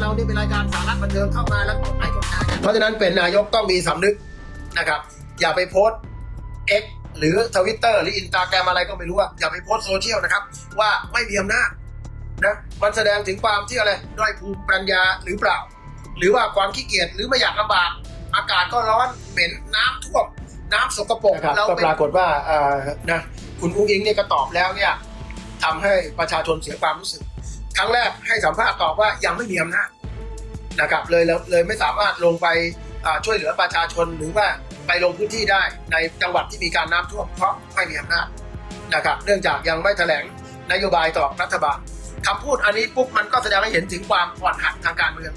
เรานี่เป็นรายการสาระบันเทิงเข้ามาแล้วกดไลค์กดแชร์กันเพราะฉะนั้นเป็นนายกต้องมีสำนึกนะครับ อย่าไปโพสต์ X หรือทวิตเตอร์หรืออินสตาแกรมอะไรก็ไม่รู้อะอย่าไปโพสต์โซเชียลนะครับ ว่าไม่มีอำนาจนะมันแสดงถึงความที่อะไรด้อยภูมิปัญญาหรือเปล่า หรือว่าความขี้เกียจหรือไม่อยากลำบากอากาศก็ร้อนเหม็นน้ำท่วมน้ำสกปรกนะครับเราก็เป็นปรากฏว่าเอ่อนะคุณอุ้งอิงเนี่ยก็ตอบแล้วเนี่ยทำให้ประชาชนเสียความรู้สึก ครั้งแรกให้สัมภาษณ์ตอบว่ายังไม่มีอำนาจนะครับเลยเลยเลยไม่สามารถลงไปอ่าช่วยเหลือประชาชนหรือว่าไปลงพื้นที่ได้ในจังหวัดที่มีการน้ำท่วมเพราะไม่มีอำนาจนะครับเนื่องจากยังไม่แถลงนโยบายต่อรัฐบาลคำพูดอันนี้ปุ๊บมันก็แสดงให้เห็นถึงความอ่อนหัดทางการเมือง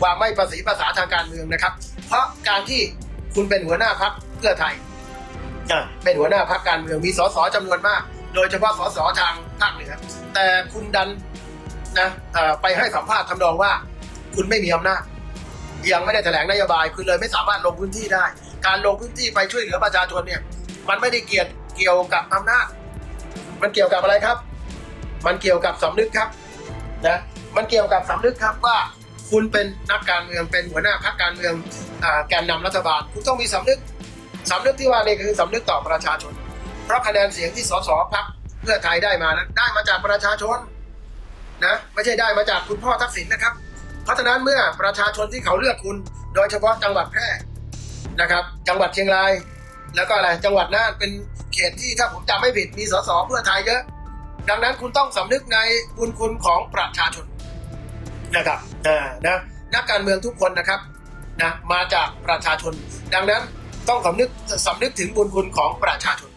ความไม่ประสีภาษาทางการเมืองนะครับ เพราะการที่คุณเป็นหัวหน้าพักเพื่อไทยอะเป็นหัวหน้าพักการเมืองมีสสจำนวนมาก โดยเฉพาะสสทางภาคเหนือแต่คุณดัน นะไปให้สัมภาษณ์ทำนองว่า คุณไม่มีอำนาจยังไม่ได้แถลงนโยบายคือเลยไม่สามารถลงพื้นที่ได้ การลงพื้นที่ไปช่วยเหลือประชาชนเนี่ย มันไม่ได้เกี่ยวเกี่ยวกับอำนาจ มันเกี่ยวกับอะไรครับ มันเกี่ยวกับสำนึกครับนะมันเกี่ยวกับสำนึกครับว่าคุณเป็นนักการเมืองเป็นหัวหน้าพรรคการเมืองแกนนำรัฐบาล คุณต้องมีสำนึกสำนึกที่ว่านี่คือสำนึกต่อประชาชน เพราะคะแนนเสียงที่สสพักเพื่อไทยได้มานั้นได้มาจากประชาชน นะไม่ใช่ได้มาจากคุณพ่อทักษิณนะครับ เพราะฉะนั้นเมื่อประชาชนที่เขาเลือกคุณ โดยเฉพาะจังหวัดแพร่นะครับ จังหวัดเชียงราย แล้วก็อะไรจังหวัดน่านเป็นเขตที่ถ้าผมจำไม่ผิดมีสสเพื่อไทยเยอะดังนั้นคุณต้องสำนึกในบุญคุณของประชาชนนะครับอ่านะนักการเมืองทุกคนนะครับนะมาจากประชาชน ดังนั้นต้องสำนึกสำนึกถึงบุญคุณของประชาชน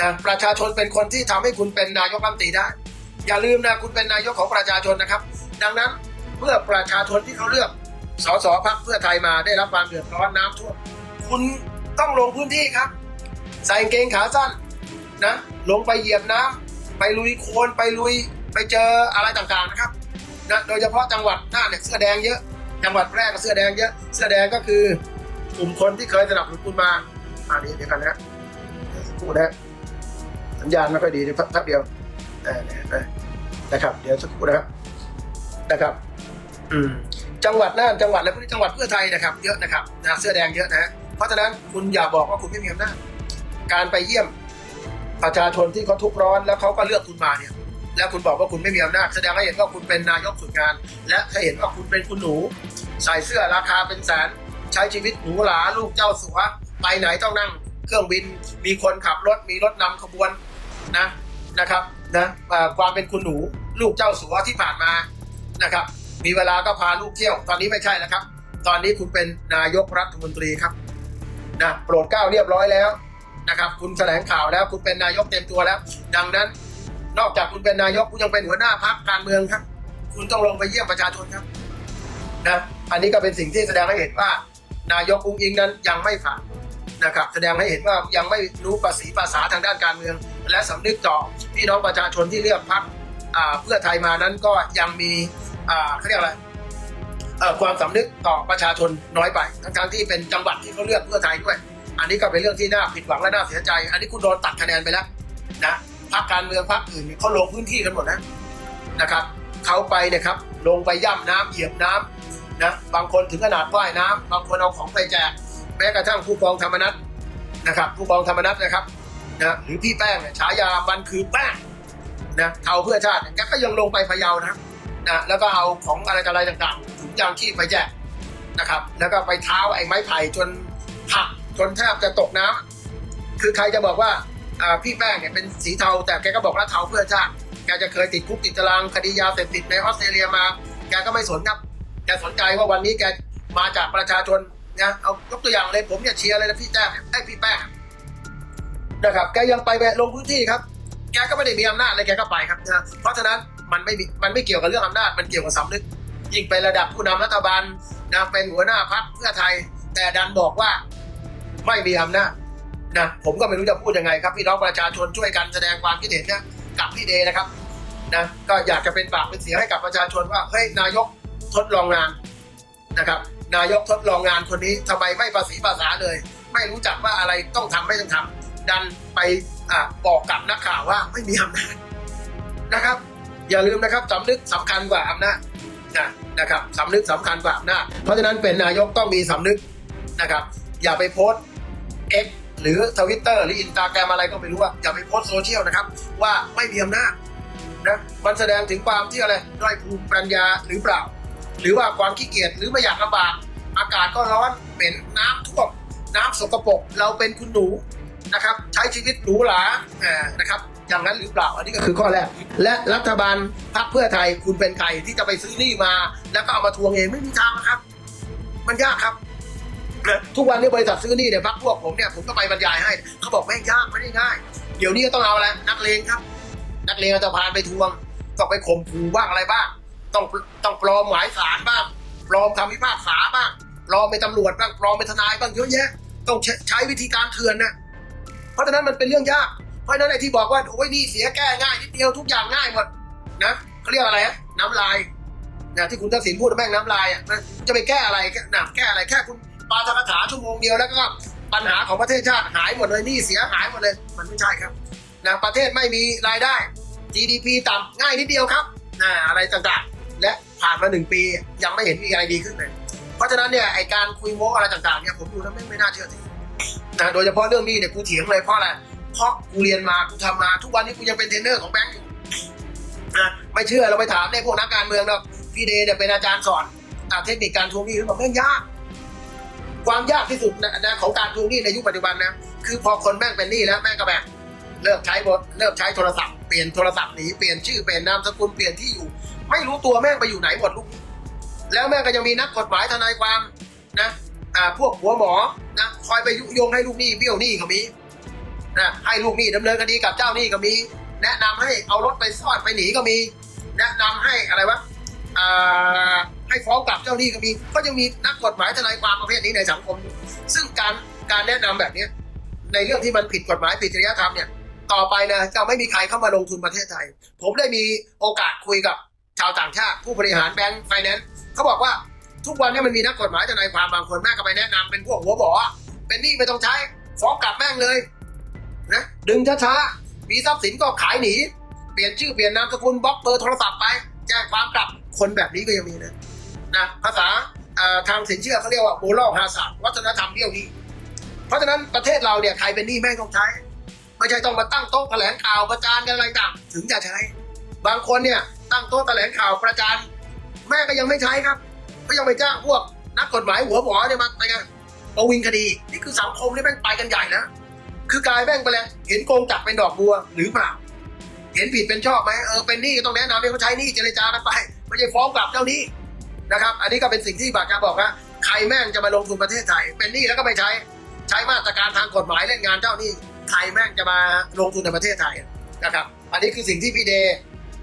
นะประชาชนเป็นคนที่ทำให้คุณเป็นนายกรัฐมนตรีได้ อย่าลืมนะคุณเป็นนายกของประชาชนนะครับ ดังนั้นเมื่อประชาชนที่เขาเลือกสสพักเพื่อไทยมาได้รับความเดือดร้อนน้ำท่วมคุณต้องลงพื้นที่ครับ ใส่กางเกงขาสั้นนะลงไปเหยียบน้ำไปลุยโคลนไปลุยไปเจออะไรต่างๆนะครับนะโดยเฉพาะจังหวัดน่านเนี่ยเสื้อแดงเยอะ จังหวัดแพร่ก็เสื้อแดงเยอะเสื้อแดงก็คือกลุ่มคนที่เคยสนับสนุนคุณมาอันนี้เดี๋ยวกันนะพูดนะสัญญาณไม่ค่อยดีเดี๋ยวแป๊บเดียว เออเออนะครับ เดี๋ยวสักครู่นะครับนะครับ อืมจังหวัดน่านจังหวัดอะไรพวกนี้จังหวัดเพื่อไทยนะครับ เยอะนะครับนะเสื้อแดงเยอะนะฮะเพราะฉะนั้นคุณอย่าบอกว่าคุณไม่มีอำนาจการไปเยี่ยมประชาชนที่เขาทุกข์ร้อนแล้วเขาก็เลือกคุณมาเนี่ย แล้วคุณบอกว่าคุณไม่มีอำนาจแสดงให้เห็นว่าคุณเป็นนายกฝึกงาน และให้เห็นว่าคุณเป็นคุณหนู ใส่เสื้อราคาเป็นแสนใช้ชีวิตหรูหราลูกเจ้าสัวไปไหนต้องนั่ง เครื่องบินมีคนขับรถมีรถนำขบวนนะนะครับ นะความเป็นคุณหนูลูกเจ้าสัวที่ผ่านมานะครับ มีเวลาก็พาลูกเที่ยว ตอนนี้ไม่ใช่แล้วครับ ตอนนี้คุณเป็นนายกรัฐมนตรีครับนะโปรดเก้าเรียบร้อยแล้วนะครับ คุณแถลงข่าวแล้วคุณเป็นนายกเต็มตัวแล้ว ดังนั้น นอกจากคุณเป็นนายกคุณยังเป็นหัวหน้าพรรคการเมืองครับ คุณต้องลงไปเยี่ยมประชาชนครับนะอันนี้ก็เป็นสิ่งที่แสดงให้เห็นว่า นายกอุ้งอิงนั้นยังไม่ผ่าน นะครับแสดงให้เห็นว่ายังไม่รู้ภาษีภาษาทางด้านการเมือง และสำนึกต่อพี่น้องประชาชนที่เลือกพรรคอ่าเพื่อไทยมานั้นก็ยังมีเขาเรียกอะไรความสำนึกต่อประชาชนน้อยไป ทั้งๆที่เป็นจังหวัดที่เขาเลือกเพื่อไทยด้วย อันนี้ก็เป็นเรื่องที่น่าผิดหวังและน่าเสียใจ อันนี้คุณโดนตัดคะแนนไปแล้วนะพรรคการเมืองพรรคอื่นเขาลงพื้นที่กันหมดนะนะครับเขาไปเนี่ยครับลงไปย่ำน้ำเหยียบน้ำนะบางคนถึงขนาดว่ายน้ำบางคนเอาของไปแจก แม้กระทั่งผู้กองธรรมนัฐนะครับผู้กองธรรมนัฐนะครับนะหรือพี่แป้งเนี่ยฉายามันคือแป้งนะเทาเพื่อชาติแกก็ยังลงไปพะเยานะนะแล้วก็เอาของอะไรอะไรต่างๆถุงยางชีพไปแจกนะครับ แล้วก็ไปเท้าไอ้ไม้ไผ่จนหักจนแทบจะตกน้ำคือใครจะบอกว่าอ่าพี่แป้งเนี่ยเป็นสีเทา แต่แกก็บอกว่าเทาเพื่อชาติแกจะเคยติดคุกติดตารางคดียาเสพติดในออสเตรเลียมา แกก็ไม่สนครับแกสนใจว่าวันนี้แกมาจากประชาชน นะเอายกตัวอย่างเลยผมเนี่ยเชียร์เลยนะพี่แจ้งไอ้พี่แป้งนะครับ แกยังไปแวะลงพื้นที่ครับ แกก็ไม่ได้มีอำนาจอะไรแกก็ไปครับนะเพราะฉะนั้นมันไม่มันไม่เกี่ยวกับเรื่องอำนาจมันเกี่ยวกับสำนึกยิ่งเป็นระดับผู้นำรัฐบาลนะเป็นหัวหน้าพรรคเพื่อไทย แต่ดันบอกว่าไม่มีอำนาจนะผมก็ไม่รู้จะพูดยังไงครับพี่น้องประชาชนช่วยกันแสดงความคิดเห็นนะกับพี่เดนะครับนะก็อยากจะเป็นปากเป็นเสียงให้กับประชาชนว่าเฮ้ยนายกทดลองงานนะครับ นายกทดลองงานคนนี้ทำไมไม่ภาษีภาษาเลย ไม่รู้จักว่าอะไรต้องทำไม่ต้องทำดันไปอบอกกับนักข่าวว่าไม่มีอำนาจนะครับ อย่าลืมนะครับสำนึกสำคัญกว่าอำนาจนะนะครับสำนึกสำคัญกว่าอำนาจเพราะฉะนั้นเป็นนายกต้องมีสำนึกนะครับ อย่าไปโพสต์ X หรือทวิตเตอร์หรืออินสตาแกรมอะไรก็ไม่รู้ว่าอย่าไปโพสต์โซเชียลนะครับ ว่าไม่มีอำนาจนะมันแสดงถึงความที่อะไรด้อยภูมิปัญญาหรือเปล่า หรือว่าความขี้เกียจหรือไม่อยากลำบากอากาศก็ร้อนเป็นน้ำท่วมน้ำสกปรกเราเป็นคุณหนูนะครับ ใช้ชีวิตหรูหราอ่านะครับอย่างนั้นหรือเปล่าอันนี้ก็คือข้อแรก และรัฐบาลพรรคเพื่อไทยคุณเป็นใครที่จะไปซื้อนี้มา แล้วก็เอามาทวงเองไม่มีทางครับ มันยากครับ ทุกวันนี้บริษัทซื้อนี้เนี่ยพักพวกผมเนี่ยผมก็ไปบรรยายให้เขาบอกแม่ยากไม่ได้ง่าย เดี๋ยวนี้ก็ต้องเอาอะไรนักเลงครับ นักเลงอันตพานไปทวงต้องไปข่มขู่บ้างอะไรบ้าง ต้องต้องปลอมหมายสารบ้างปลอมคำพิพากษาบ้างปลอมเป็นตำรวจบ้างปลอมเป็นทนายบ้างเยอะแยะ ต้องใช้ใช้วิธีการเถื่อนนะเพราะฉะนั้นมันเป็นเรื่องยาก เพราะฉะนั้นไอ้ที่บอกว่าโอ้ยนี่เสียแก้ง่ายนิดเดียวทุกอย่างง่ายหมดนะเขาเรียกอะไรน้ำลายนะที่คุณทักษิณพูดว่าแม่งน้ำลายอะจะไปแก้อะไรแก้นะแก้อะไรแค่คุณปาธกถาชั่วโมงเดียวแล้วก็ปัญหาของประเทศชาติหายหมดเลยนี่เสียหายหมดเลย มันไม่ใช่ครับนะประเทศไม่มีรายได้ GDP ต่ำง่ายนิดเดียวครับนะอะไรต่างๆ และผ่านมาหนึ่งปียังไม่เห็นมีอะไรดีขึ้นเลย เพราะฉะนั้นเนี่ยไอการคุยโม้อะไรต่างๆเนี่ยผมดูแล้วไม่ไม่น่าเชื่อถือนะโดยเฉพาะเรื่องนี้เนี่ยกูเถียงเลยเพราะอะไรเพราะกูเรียนมากูทำมาทุกวันนี้กูยังเป็นเทรนเนอร์ของแบงก์อยู่นะไม่เชื่อเราไปถามในพวกนักการเมืองเนาะพี่เดย์เนี่ยเป็นอาจารย์สอนอเทคนิคการทวงหนี้เขาบอกแม่งยากความยากที่สุดนะนะของการทวงหนี้ในยุคปัจจุบันนะคือพอคนแม่งเป็นหนี้แล้วแม่งก็แบบเลิกใช้บทเลิกใช้โทรศัพท์เปลี่ยนโทรศัพท์หนีเปลี่ยนชื่อเปลี่ยนนามสกุลเปลี่ยนที่อยู่ ไม่รู้ตัวแม่งไปอยู่ไหนหมดลูก แล้วแม่งก็ยังมีนักกฎหมายทนายความนะอ่าพวกหัวหมอนะคอยไปยุยงให้ลูกหนี้เบี้ยวหนี้ก็มีนะให้ลูกหนี้ดำเนินคดีกับเจ้าหนี้ก็มี แนะนำให้เอารถไปซ่อนไปหนีก็มี แนะนำให้อะไรวะอ่าให้ฟ้องกลับเจ้าหนี้ก็มี ก็ยังมีนักกฎหมายทนายความประเภทนี้ในสังคม ซึ่งการการแนะนำแบบเนี้ยในเรื่องที่มันผิดกฎหมายผิดจริยธรรมเนี่ยต่อไปนะจะไม่มีใครเข้ามาลงทุนประเทศไทย ผมได้มีโอกาสคุยกับ ชาวต่างชาติผู้บริหารแบงก์ไฟแนนซ์เขาบอกว่าทุกวันนี้มันมีนักกฎหมายทนายความบางคนแม่ก็ไปแนะนำเป็นพวกหัวบออเป็นหนี้ไม่ต้องใช้ฟ้องกลับแม่งเลยนะดึงช้าๆมีทรัพย์สินก็ขายหนี เปลี่ยนชื่อเปลี่ยนนามสกุลบล็อกเบอร์โทรศัพท์ไปแจ้งความกลับคนแบบนี้ก็ยังมีนะนะภาษาทางสินเชื่อเขาเรียกว่าโบลฮาสาวัฒนธรรมเบี้ยวนี้ เพราะฉะนั้นประเทศเราเนี่ยใครเป็นหนี้แม่งต้องใช้ ไม่ใช่ต้องมาตั้งโต๊ะแถลงข่าวประจานกันอะไรต่างถึงจะใช้ บางคนเนี่ย ตั้งโต๊ะแถลงข่าวประจานแม่ก็ยังไม่ใช้ครับ ก็ยังไปจ้างพวกนักกฎหมายหัวหมอเนี่ยมาไปกันประวิงคดี นี่คือสังคมนี่แม่งไปกันใหญ่นะคือกลายแม่งไปแล้วเห็นโกงจับเป็นดอกบัวหรือเปล่า เห็นผิดเป็นชอบไหมเออเป็นหนี้ก็ต้องแนะนำให้เขาใช้หนี้เจรจากันไปไม่ใช่ฟ้องกลับเจ้าหนี้นะครับ อันนี้ก็เป็นสิ่งที่บากาบอกนะใครแม่งจะมาลงทุนประเทศไทย เป็นหนี้แล้วก็ไม่ใช้ใช้มาตรการทางกฎหมายเล่นงานเจ้าหนี้ใครแม่งจะมาลงทุนในประเทศไทยนะครับ อันนี้คือสิ่งที่พี่เด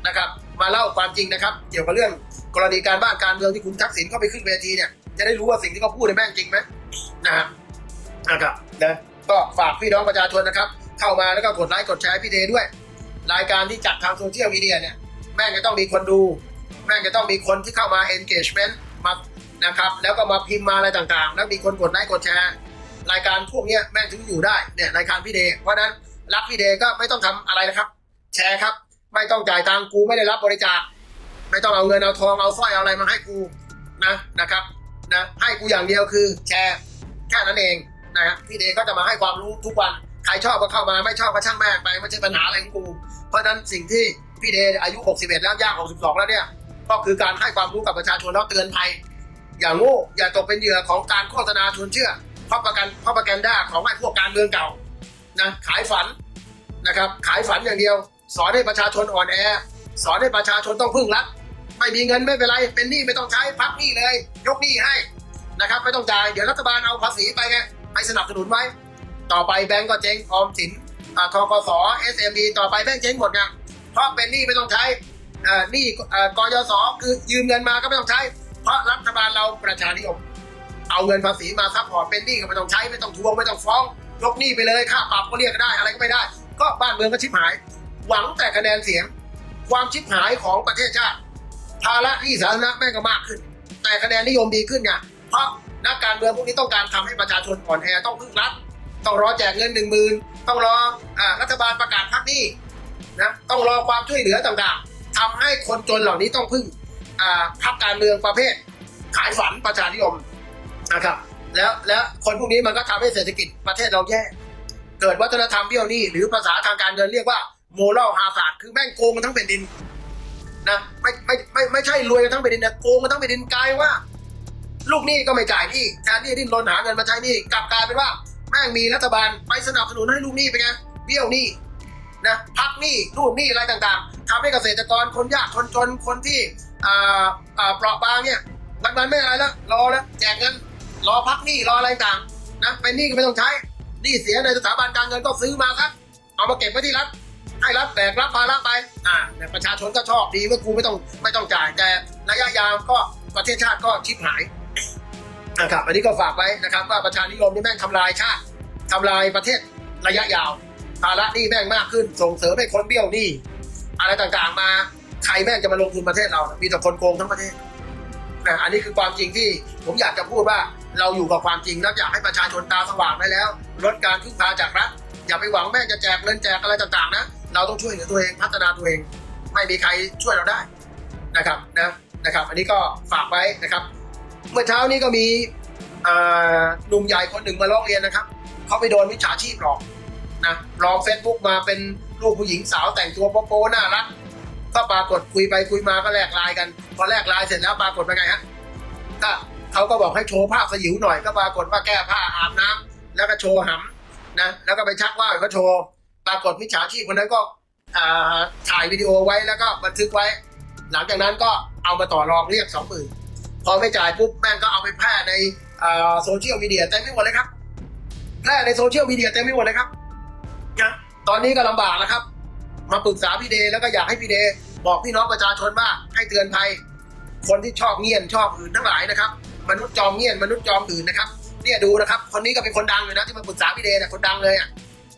นะครับ มาเล่าความจริงนะครับ เกี่ยวกับเรื่องกรณีการบ้านการเมืองที่คุณทักษิณเข้าไปขึ้นเวทีเนี่ยจะได้รู้ว่าสิ่งที่เขาพูดในแม่งจริงไหมนะครับนะครับนะก็ฝากพี่น้องประชาชนนะครับ เข้ามาแล้วก็กดไลค์กดแชร์พี่เดด้วย รายการที่จัดทางโซเชียลมีเดียเนี่ยแม่งจะต้องมีคนดู แม่งจะต้องมีคนที่เข้ามา engagement มานะครับ แล้วก็มาพิมพ์มาอะไรต่างๆ แล้วมีคนกดไลค์กดแชร์รายการพวกเนี้ยแม่งถึงอยู่ได้เนี่ยรายการพี่เดเพราะนั้นรักพี่เดก็ไม่ต้องทำอะไรนะครับ แชร์ครับ ไม่ต้องจ่ายตังค์กูไม่ได้รับบริจาคไม่ต้องเอาเงินเอาทองเอาสร้อยเอาอะไรมาให้กูนะนะครับนะให้กูอย่างเดียวคือแชร์แค่นั้นเองนะครับพี่เดย์ก็จะมาให้ความรู้ทุกวันใครชอบก็เข้ามาไม่ชอบก็ช่างแม่งไปไม่ใช่ปัญหาอะไรของกู เพราะฉะนั้นสิ่งที่พี่เดย์อายุ 61 แล้วย่าง 62 แล้วเนี่ยก็คือการให้ความรู้กับประชาชนแล้วเตือนภัย อย่างโง่อย่าตกเป็นเหยื่อของการโฆษณาชวนเชื่อเพราะประกันเพราะประกันด้าของไอ้พวกการเมืองเก่านะขายฝันนะครับขายฝันอย่างเดียว สอนให้ประชาชนอ่อนแอ สอนให้ประชาชนต้องพึ่งรัฐไม่มีเงินไม่เป็นไรเป็นหนี้ไม่ต้องใช้พักหนี้เลย ยกหนี้ให้นะครับไม่ต้องจ่ายเดี๋ยวรัฐบาลเอาภาษีไปไงไปสนับสนุนไว้ ต่อไปแบงก์ก็เจ๊งออมสินอ่าทกส SME ต่อไปแบงก์เจ๊งหมดไงเพราะเป็นหนี้ไม่ต้องใช้หนี้อ่ากยศคือยืมเงินมาก็ไม่ต้องใช้ เพราะรัฐบาลเราประชานิยมเอาเงินภาษีมาซัพพอร์ตเป็นหนี้ก็ไม่ต้องใช้ไม่ต้องทวงไม่ต้องฟ้องยกหนี้ไปเลยค่าปรับก็เรียกได้อะไรก็ไม่ได้ ก็บ้านเมืองก็ชิบหาย หวังแต่คะแนนเสียง ความชิบหายของประเทศชาติ ภาระหนี้สาธารณะแม่งก็มากขึ้น แต่คะแนนนิยมดีขึ้นไงเพราะนักการเมืองพวกนี้ต้องการทำให้ประชาชนอ่อนแอต้องพึ่งรัฐต้องรอแจกเงินหนึ่งหมื่นต้องรออ่ารัฐบาลประกาศพักหนี้นะต้องรอความช่วยเหลือต่างๆทำให้คนจนเหล่านี้ต้องพึ่งอ่าพรรคการเมืองประเภท ขายฝันประชานิยมนะครับแล้วแล้วคนพวกนี้มันก็ทำให้เศรษฐกิจประเทศเราแย่เกิดวัฒนธรรมเบี้ยวหนี้หรือภาษาทางการเงินเรียกว่า โมเลฮา z า r d คือแม่งโกงกันทั้งแผ่นดินนะไม่ไม่ไม่ไม่ใช่รวยกันทั้งแผ่นดินนะโกงกันทั้งแผ่นดินกลายว่า ลูกหนี้ก็ไม่จ่ายหนี้แทนที่ดิ้นรนหาเงินมาใช้หนี้กลับกลายเป็นว่า แม่งมีรัฐบาลไปสนับสนุนให้ลูกหนี้เป็นไงเบี้ยวหนี้นะพักหนี้นู่นหนี้อะไรต่างๆทำให้เกษตรกรคนยากคนจนคนที่อ่าอ่าเปราะบางเนี่ยวันวันไม่อะไรแล้วรอแล้วแจกเงินรอพักหนี้รออะไรต่างนะเป็นหนี้ก็ไม่ต้องใช้หนี้เสียในสถาบันการเงินก็ซื้อมาครับเอามาเก็บไว้ที่รัฐ ให้รัฐแบกรับภาระไป อ่าเนี่ยประชาชนก็ชอบดีว่ากูไม่ต้องไม่ต้องจ่ายแต่ระยะยาวก็ประเทศชาติก็ชิบหายนะครับอันนี้ก็ฝากไว้นะครับ ว่าประชานิยมนี่แม่งทำลายชาติทำลายประเทศระยะยาวภาระนี้แม่งมากขึ้นส่งเสริมให้คนเบี้ยวนี้อะไรต่างๆมาใครแม่งจะมาลงทุนประเทศเรา มีแต่คนโกงทั้งประเทศนะอันนี้คือความจริงที่ผมอยากจะพูดว่าเราอยู่กับความจริงแล้วอยากให้ประชาชนตาสว่างได้แล้ว ลดการพึ่งพาจากรัฐอย่าไปหวังแม่งจะแจกเงินแจกอะไรต่างๆนะ เราต้องช่วยเหลือตัวเองพัฒนาตัวเอง ไม่มีใครช่วยเราได้นะครับนะนะครับ อันนี้ก็ฝากไว้นะครับ เมื่อเช้านี้ก็มีหนุ่มใหญ่คนหนึ่งมาร้องเรียนนะครับเขาไปโดนมิจฉาชีพหลอกนะหลอกเฟซบุ๊กมาเป็นรูปผู้หญิงสาวแต่งตัวโป๊ะๆน่ารักก็ปรากฏคุยไปคุยมาก็แลกไลน์กันพอแลกไลน์เสร็จแล้วปรากฏเป็นไงฮะก็เขาก็บอกให้โชว์ภาสยิวหน่อยก็ปรากฏว่าแก้ผ้าอาบน้ำแล้วก็โชว์หำนะแล้วก็ไปชักว่าวก็โชว์ ปรากฏมิจฉาชีพคนนั้นก็ถ่ายวิดีโอไว้แล้วก็บันทึกไว้ หลังจากนั้นก็เอามาต่อรองเรียกสองหมื่นพอไม่จ่ายปุ๊บแม่งก็เอาไปแพร่ในโซเชียลมีเดียเต็มไปหมดเลยครับแพร่ในโซเชียลมีเดียเต็มไปหมดเลยครับนะตอนนี้ก็ลำบากแล้วครับ มาปรึกษาพี่เดย์แล้วก็อยากให้พี่เดย์บอกพี่น้องประชาชนว่าให้เตือนภัย คนที่ชอบเงียนชอบอื่นทั้งหลายนะครับ มนุษย์จอมเงียนมนุษย์จอมอื่นนะครับ เนี่ยดูนะครับ คนนี้ก็เป็นคนดังเลยนะที่มาปรึกษาพี่เดย์เนี่ยคนดังเลยอะ